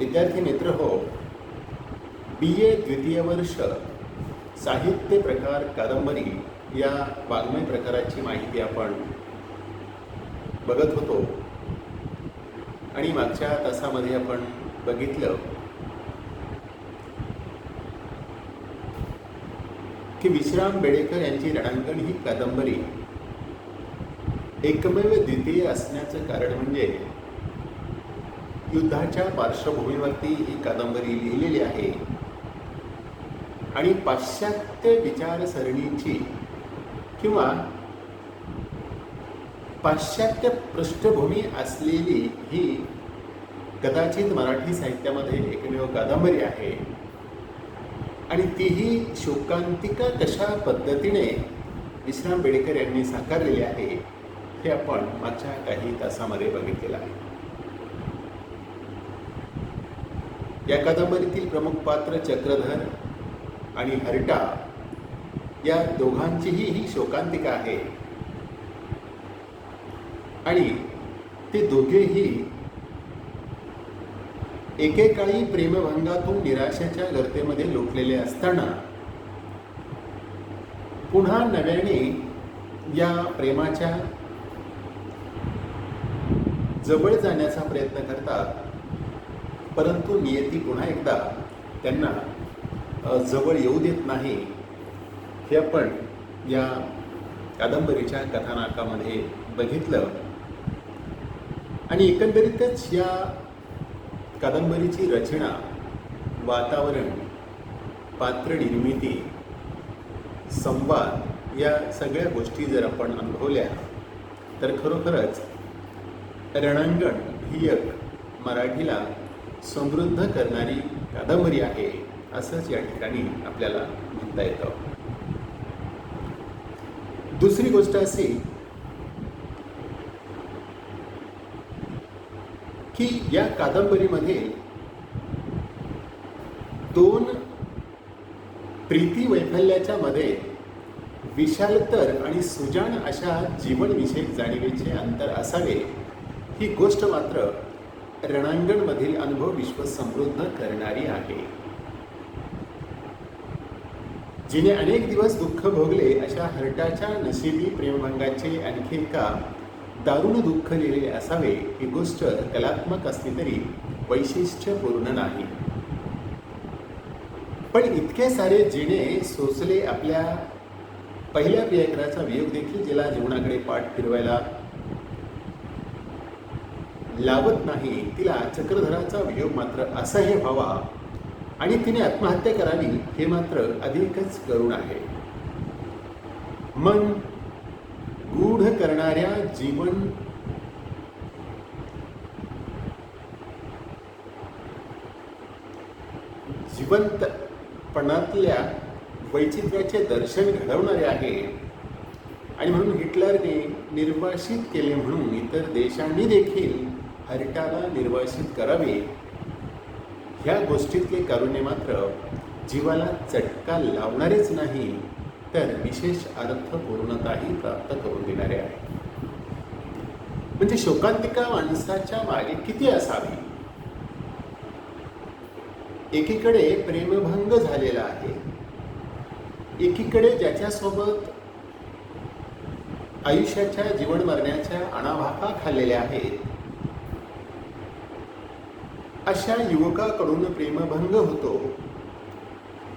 विद्यार्थी मित्र हो बी ए द्वितीय वर्ष साहित्य प्रकार कादंबरी या वाङ्मय प्रकाराची माहिती आपण बघत होतो. आणि मागच्या तासामध्ये आपण बघितलं की विश्राम बेडेकर यांची रणांगण ही कादंबरी एकमेव द्वितीय असण्याचं कारण म्हणजे युद्धाच्या पार्श्वभूमीवरती ही कादंबरी लिहिलेली आहे. आणि पाश्चात्य विचारसरणीची किंवा पाश्चात्य पृष्ठभूमी असलेली ही कदाचित मराठी साहित्यामध्ये एकमेव कादंबरी आहे. आणि तीही शोकांतिका कशा पद्धतीने विश्राम बेडेकर यांनी साकारलेली आहे हे आपण मागच्या काही तासामध्ये बघितलेलं आहे. या कादंबरीतील प्रमुख पात्र चक्रधर आणि हरटा या दोघांचीही ही शोकांतिका आहे. आणि ते दोघेही एकेकाळी प्रेमभंगातून निराशेच्या गर्तेमध्ये लोटलेले असताना पुन्हा नव्याने या प्रेमाच्या जवळ जाण्याचा प्रयत्न करतात. परंतु नियती पुन्हा एकदा त्यांना जवळ येऊ देत नाही. हे आपण या कादंबरीच्या कथानकामध्ये बघितलं. आणि एकंदरीतच या कादंबरीची रचना वातावरण पात्र निर्मिती संवाद या सगळ्या गोष्टी जर आपण अनुभवल्या तर खरोखरच रणांगण ही एक मराठीला समृद्ध करणारी कादंबरी आहे असंच या ठिकाणी आपल्याला म्हणता येतं. दुसरी गोष्ट अशी की या कादंबरीमध्ये दोन प्रीती वैफल्याच्या मध्ये विशालतर आणि सुजाण अशा जीवनविषयक जाणीवेचे अंतर असावे ही गोष्ट मात्र रणांगणमधील अनुभव विश्व समृद्ध करणारी आहे. जिने अनेक दिवस दुःख भोगले अशा हर्टाच्या नशिबी प्रेमभंगाचे आणखी एका दारुण दुःख लिहिलेले असावे ही गोष्ट कलात्मक असली तरी वैशिष्ट्यपूर्ण नाही. पण इतके सारे जिने सोसले आपल्या पहिल्या प्रियकराचा वियोग देखील जिला जीवनाकडे पाठ फिरवायला लावत नाही. तिला चक्रधराचा वियोग मात्र असह्य व्हावा आणि तिने आत्महत्या करावी हे मात्र अधिकच करुण आहे. मन गूढ करणाऱ्या जीवन जिवंतपणातल्या वैचित्र्याचे दर्शन घडवणारे आहे. आणि म्हणून हिटलरने निर्वासित केले म्हणून इतर देशांनी देखील हरटाला निर्वासित करावे ह्या गोष्टीतले कारुण्य मात्र जीवाला चटका लावणारेच नाही तर विशेष अर्थपूर्णताही प्राप्त करून देणारे आहे. म्हणजे शोकांतिका माणसाच्या मागे किती असावी? एकीकडे प्रेमभंग झालेला आहे एकीकडे ज्याच्यासोबत आयुष्याच्या जीवन मरण्याच्या अणाभाका खाल्लेल्या आहेत अशा युवकाकडून प्रेमभंग होतो.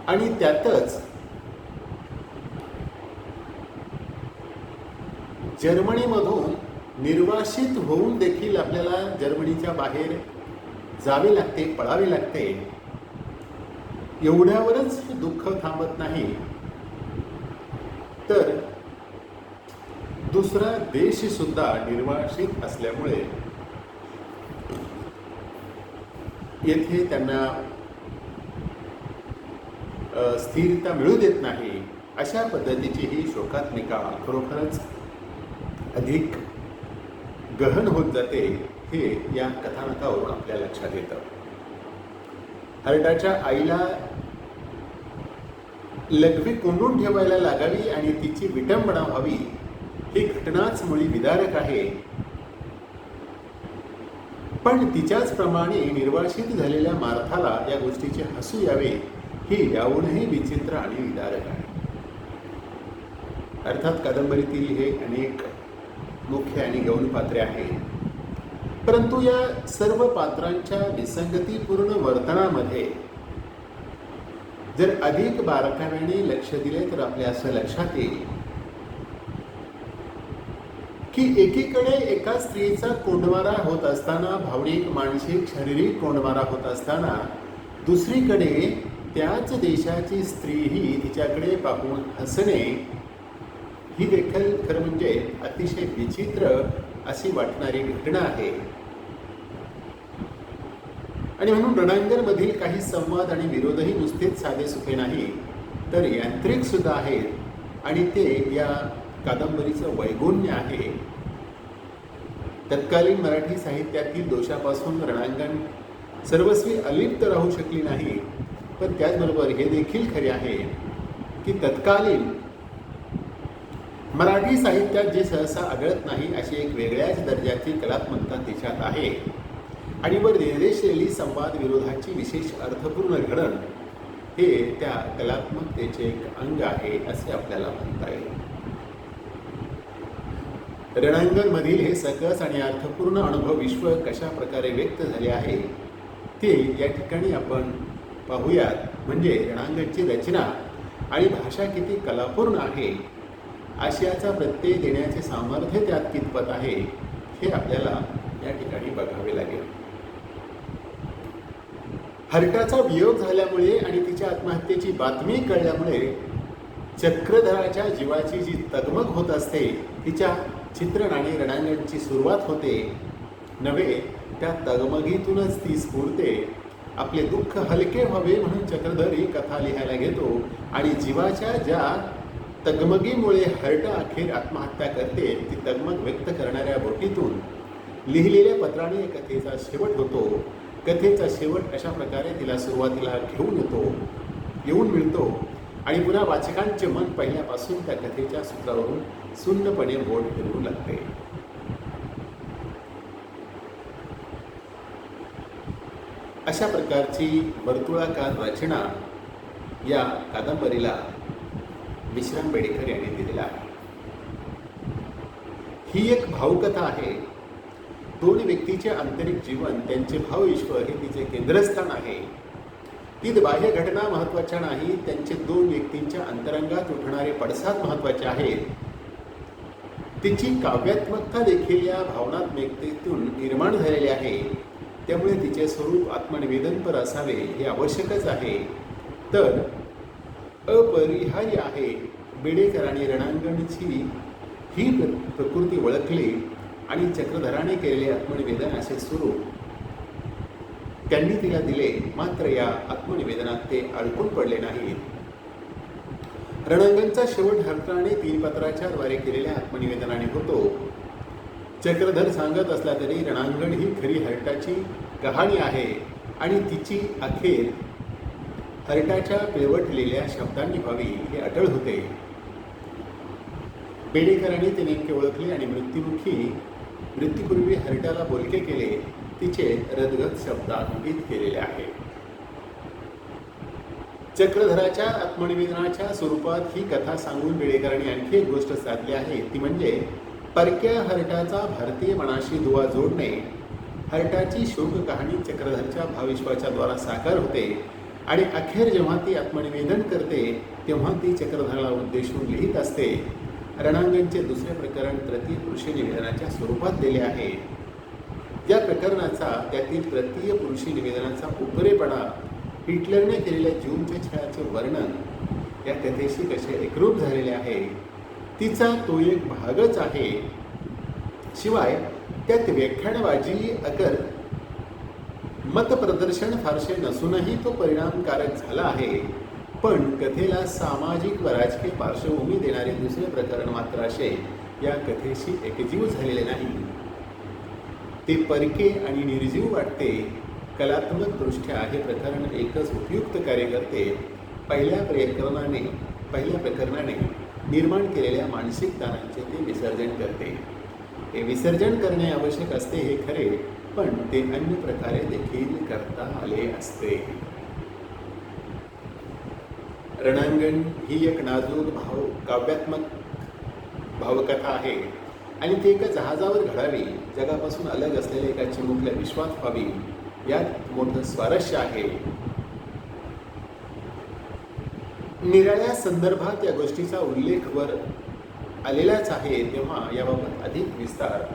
आणि त्यातच जर्मनीमधून निर्वासित होऊन देखील आपल्याला जर्मनीच्या बाहेर जावे लागते पळावे लागते. एवढ्यावरच दुःख थांबत नाही. तर दुसरा देश सुद्धा निर्वासित असल्यामुळे येथे त्यांना स्थिरता मिळू देत नाही अशा पद्धतीची ही शोकात्मिका खरोखरच अधिक गहन होत जाते हे या कथानकावरून आपल्या लक्षात येतं. हरटाच्या आईला लघवी कोंडून ठेवायला लागावी आणि तिची विटंबना व्हावी ही घटनाच मुळी विदारक आहे. पण तिच्याच प्रमाणे निर्वासित झालेल्या मार्थाला या गोष्टीचे हसू यावे हे याहूनही विचित्र आणि विदारक आहे. अर्थात कादंबरीतील हे अनेक मुख्य आणि गौण पात्रे आहेत. परंतु या सर्व पात्रांच्या विसंगतीपूर्ण वर्तनामध्ये जर अधिक बारकाव्याने लक्ष दिले तर आपल्या असं लक्षात येईल की एकीकडे एका स्त्रीचा कोंडमारा होत असताना भावनिक मानसिक शारीरिक कोंडमारा होत असताना दुसरीकडे त्याच देशाची स्त्रीही तिच्याकडे पाहून हसणे ही देखील खरं म्हणजे अतिशय विचित्र अशी वाटणारी घटना आहे. आणि म्हणून रणांगणमधील काही संवाद आणि विरोधही नुसतेच साधे सुखे नाही तर यांत्रिक सुद्धा आहेत. आणि ते या कादंबरीचं वैगुण्य आहे. तत्कालीन मराठी साहित्यातील दोषापासून रणांगण सर्वस्वी अलिप्त राहू शकली नाही. पण त्याचबरोबर हे देखील खरे आहे की तत्कालीन मराठी साहित्यात जे सहसा आढळत नाही अशी एक वेगळ्याच दर्जाची कलात्मकता देशात आहे. आणि वर निर्देशलेली संवाद विरोधाची विशेष अर्थपूर्ण घडण हे त्या कलात्मकतेचे एक अंग आहे असे आपल्याला म्हणता येईल. रणांगणमधील हे सकस आणि अर्थपूर्ण अनुभव विश्व कशा प्रकारे व्यक्त झाले आहे ते या ठिकाणी आपण पाहूयात. म्हणजे रणांगणची रचना आणि भाषा किती कलापूर्ण आहे आशियाचा प्रत्यय देण्याचे सामर्थ्य त्यात कितपत आहे हे आपल्याला या ठिकाणी बघावे लागेल. हरटाचा वियोग झाल्यामुळे आणि तिच्या आत्महत्येची बातमी कळल्यामुळे चक्रधराच्या जीवाची जी तगमग होत असते तिच्या चित्रण आणि रणांगणची सुरुवात होते. नव्हे त्या तगमगीतूनच ती स्फुरते. आपले दुःख हलके व्हावे म्हणून चक्रधर ही कथा लिहायला घेतो आणि जीवाच्या ज्या तगमगीमुळे हर्ट अखेर आत्महत्या करते ती तगमग व्यक्त करणाऱ्या बोटीतून. लिहिलेल्या पत्राने कथेचा शेवट होतो. कथेचा शेवट अशा प्रकारे तिला सुरुवातीला घेऊन येतो. येऊन मिळतो. आणि पुन्हा वाचकांचे मन पहिल्यापासून त्या कथेच्या सूत्रावरून सुन्नपणे बोट फिरवू लागते. अशा प्रकारची वर्तुळाकार रचना या कादंबरीला विश्राम बेडेकर यांनी दिलेला आहे. ही एक भावकथा आहे. दोन व्यक्तीचे आंतरिक जीवन त्यांचे भावविश्व हे तिचे केंद्रस्थान आहे. तीत बाह्य घटना महत्त्वाच्या नाही त्यांचे दोन व्यक्तींच्या अंतरंगात उठणारे पडसाद महत्त्वाचे आहेत. तिची काव्यात्मकता देखील या भावनात्मकतेतून निर्माण झालेली आहे. त्यामुळे तिचे स्वरूप आत्मनिवेदनपर असावे हे आवश्यकच आहे. तर अपरिहार्य आहे. बेडेकर आणि रणांगणची ही प्रकृती ओळखली आणि चक्रधराने केलेले आत्मनिवेदन असे स्वरूप त्यांनी तिला दिले मात्र या आत्मनिवेदनात ते अडकून पडले नाहीत. रणांगणचा शेवट हरताने तीन पत्राच्या द्वारे केलेल्या आत्मनिवेदनाने होतो. चक्रधर सांगत असला तरी रणांगण ही खरी हरटाची कहाणी आहे आणि तिची अखेर हरटाच्या पिळवटलेल्या शब्दांनी व्हावी हे अटळ होते. बेडेकरांनी ते नेमके ओळखले आणि मृत्युमुखी मृत्यूपूर्वी हरटाला बोलके केले. तिचे रदगत शब्दान्वित केलेले आहे. चक्रधराच्या आत्मनिवेदनाच्या स्वरूपात ही कथा सांगून बेडेकरांनी आणखी एक गोष्ट साधली आहे. ती म्हणजे परक्या हरटाचा भारतीय मनाशी दुवा जोडणे. हरटाची शोक कहाणी चक्रधरच्या भाविश्वाच्या द्वारा साकार होते आणि अखेर जेव्हा ती आत्मनिवेदन करते तेव्हा ती चक्रधराला उद्देशून लिहित असते. रणांगणचे दुसरे प्रकरण तृतीय कृषी निवेदनाच्या स्वरूपात दिले आहे. या प्रकरणाचा त्यातील तृतीय पुरुषी निवेदनाचा उपरेपणा हिटलरने केलेल्या जूनच्या छळाचे वर्णन या कथेशी कसे एकरूप झालेले आहे तिचा तो एक भागच आहे. शिवाय त्यात व्याख्यानबाजी अगर मतप्रदर्शन फारसे नसूनही तो परिणामकारक झाला आहे. पण कथेला सामाजिक व राजकीय पार्श्वभूमी देणारे दुसरे प्रकरण मात्र असे या कथेशी एकजीव झालेले नाही. ते परके आणि निर्जीव वाटते. कलात्मकदृष्ट्या हे प्रकरण एकच उपयुक्त कार्य करते. पहिल्या प्रकरणाने पहिल्या प्रकरणाने निर्माण केलेल्या मानसिक ताणांचे ते विसर्जन करते. हे विसर्जन करणे आवश्यक असते हे खरे पण ते अन्य प्रकारे देखील करता आले असते. रणांगण ही एक नाजूक भाव काव्यात्मक भावकथा आहे. आणि ती एका जहाजावर घडावी जगापासून अलग असलेल्या एका चिमुकल्या विश्वात व्हावी. यात मोठं स्वारस्य आहे. निराळ्या संदर्भात या गोष्टीचा उल्लेख वर आलेलाच आहे तेव्हा याबाबत अधिक विस्तार.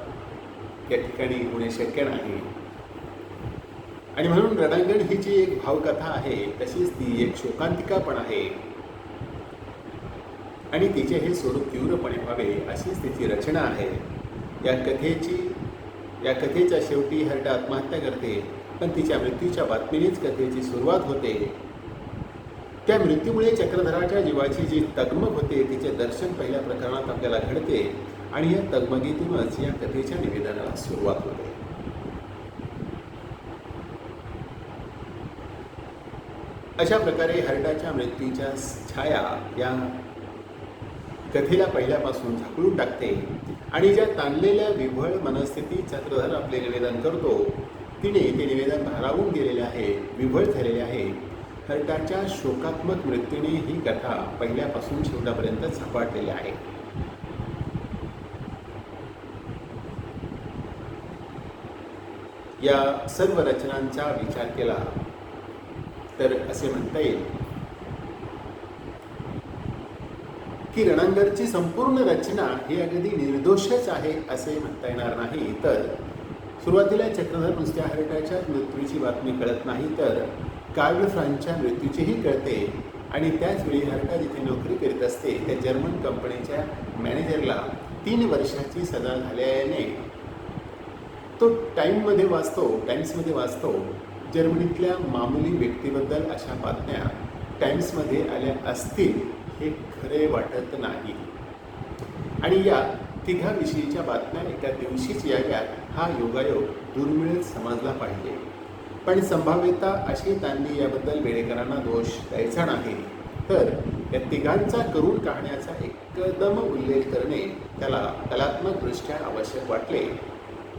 या ठिकाणी होणे शक्य नाही. आणि म्हणून रणांगण ही जी एक भावकथा आहे तशीच ती एक शोकांतिका पण आहे. आणि तिचे हे स्वरूप तीव्रपणे व्हावे अशीच तिची रचना आहे. या कथेची या कथेच्या शेवटी हरडा आत्महत्या करते पण तिच्या मृत्यूच्या बातमीनेच कथेची सुरुवात होते. त्या मृत्यूमुळे चक्रधराच्या जीवाची जी तगमग होते तिचे दर्शन पहिल्या प्रकरणात आपल्याला घडते आणि या तगमगीतूनच या कथेच्या निवेदनाला सुरुवात होते. अशा प्रकारे हरडाच्या मृत्यूच्या छाया या कथेला पहिल्यापासून झाकळून टाकते. आणि ज्या ताणलेल्या विव्हळ मनस्थिती चक्रधर आपले निवेदन करतो तिने ते निवेदन भारावून गेलेले आहे विव्हळ झालेले आहे. हर्टाच्या शोकात्मक मृत्यूने ही कथा पहिल्यापासून शेवटापर्यंत झपाटलेली आहे. या सर्व रचनांचा विचार केला तर असे म्हणता येईल की रणांगणची संपूर्ण रचना ही अगदी निर्दोषच आहे असे म्हणता येणार नाही. तर सुरुवातीला चक्रधर नुसत्या हरटाच्या मृत्यूची बातमी कळत नाही तर काव्य फ्रांसच्या मृत्यूचीही कळते. आणि त्याचवेळी हरटा जिथे नोकरी करीत असते त्या जर्मन कंपनीच्या मॅनेजरला तीन वर्षाची सजा झाल्याने तो टाईममध्ये वाचतो टाइम्समध्ये वाचतो. जर्मनीतल्या मामुली व्यक्तीबद्दल अशा बातम्या टाइम्समध्ये आल्या असतील. हे खरे वाटत नाही. आणि या तिघाविषयीच्या बातम्या एका दिवशीच याव्यात हा योगायोग दुर्मिळच समजला पाहिजे. पण संभाव्यता अशी त्यांनी याबद्दल वेडेकरांना दोष द्यायचा नाही. तर या तिघांचा करून काढण्याचा एकदम उल्लेख करणे त्याला कलात्मकदृष्ट्या आवश्यक वाटले.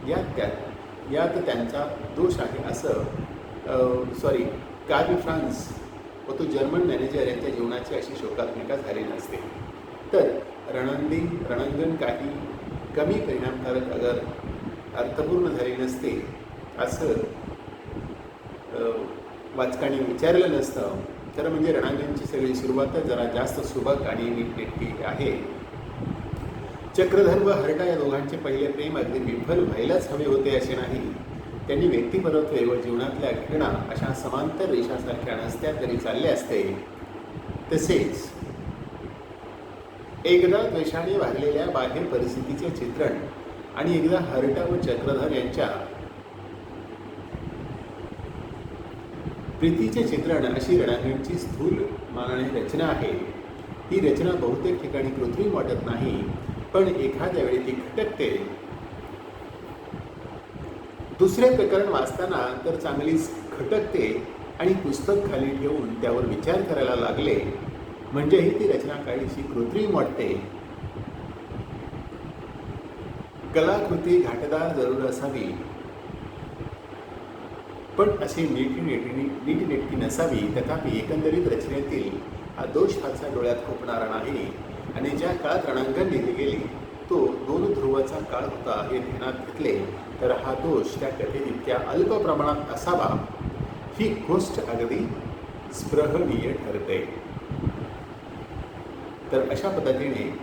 यात त्यात यात त्यांचा दोष आहे असं सॉरी कार्ल फ्रान्स व तो जर्मन मॅनेजर यांच्या जीवनाची अशी शोकात्मिका झाली नसते तर रणंदी रणांगण काही कमी परिणामकारक अगर अर्थपूर्ण झाले नसते असं वाचकाने विचारलं नसतं. तर म्हणजे रणांगणची सगळी सुरुवातच जरा जास्त सुबक आणि नीटनेटकी आहे. चक्रधर व हरटा या दोघांचे पहिले प्रेम अगदी विफल व्हायलाच हवे होते असे नाही. त्यांनी व्यक्तिपरत्वे व जीवनातल्या घटना अशा समांतर रेषासारख्या नसत्या तरी चालले असते तसेच एकदा द्वेषाने वाढलेल्या बाहेर परिस्थितीचे चित्रण आणि एकदा हरटा व चक्रधर यांच्या प्रीतीचे चित्रण अशी रणांगणची स्थूल मानाने रचना आहे. ही रचना बहुतेक ठिकाणी कृत्रिम वाटत नाही पण एखाद्या वेळी ती खटकते. दुसरे प्रकरण वाचताना तर चांगलीच खटकते आणि पुस्तक खाली ठेवून त्यावर विचार करायला लागले. म्हणजेही ती रचना काहीशी कृत्रिम वाटते. कलाकृती घाटदार जरूर असावी. पण अशी नीटी नीटनेटकी नसावी तथापि एकंदरीत रचनेतील हा दोष फारसा डोळ्यात खोपणारा नाही आणि ज्या काळात रणांकन लिहिली गेली तो दोन ध्रुवाचा काळ होता हे ध्यानात घेतले. तर हा दोष त्या कथेत इतक्या अल्प प्रमाणात असावा. ही गोष्ट अगदी स्पृहणीय ठरते. तर अशा पद्धतीने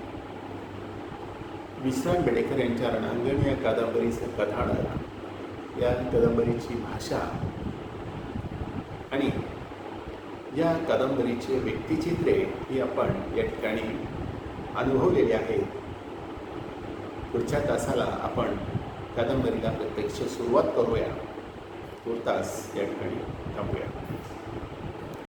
विश्राम बेडेकर यांच्या रणांगण या कादंबरीचं कथानक या कादंबरीची भाषा आणि या कादंबरीचे व्यक्तिचित्रे ही आपण या ठिकाणी अनुभवलेली आहेत. पुढच्या तासाला आपण कादंबरीला प्रत्यक्ष सुरुवात करूया. तुर्तास या ठिकाणी थांबूया.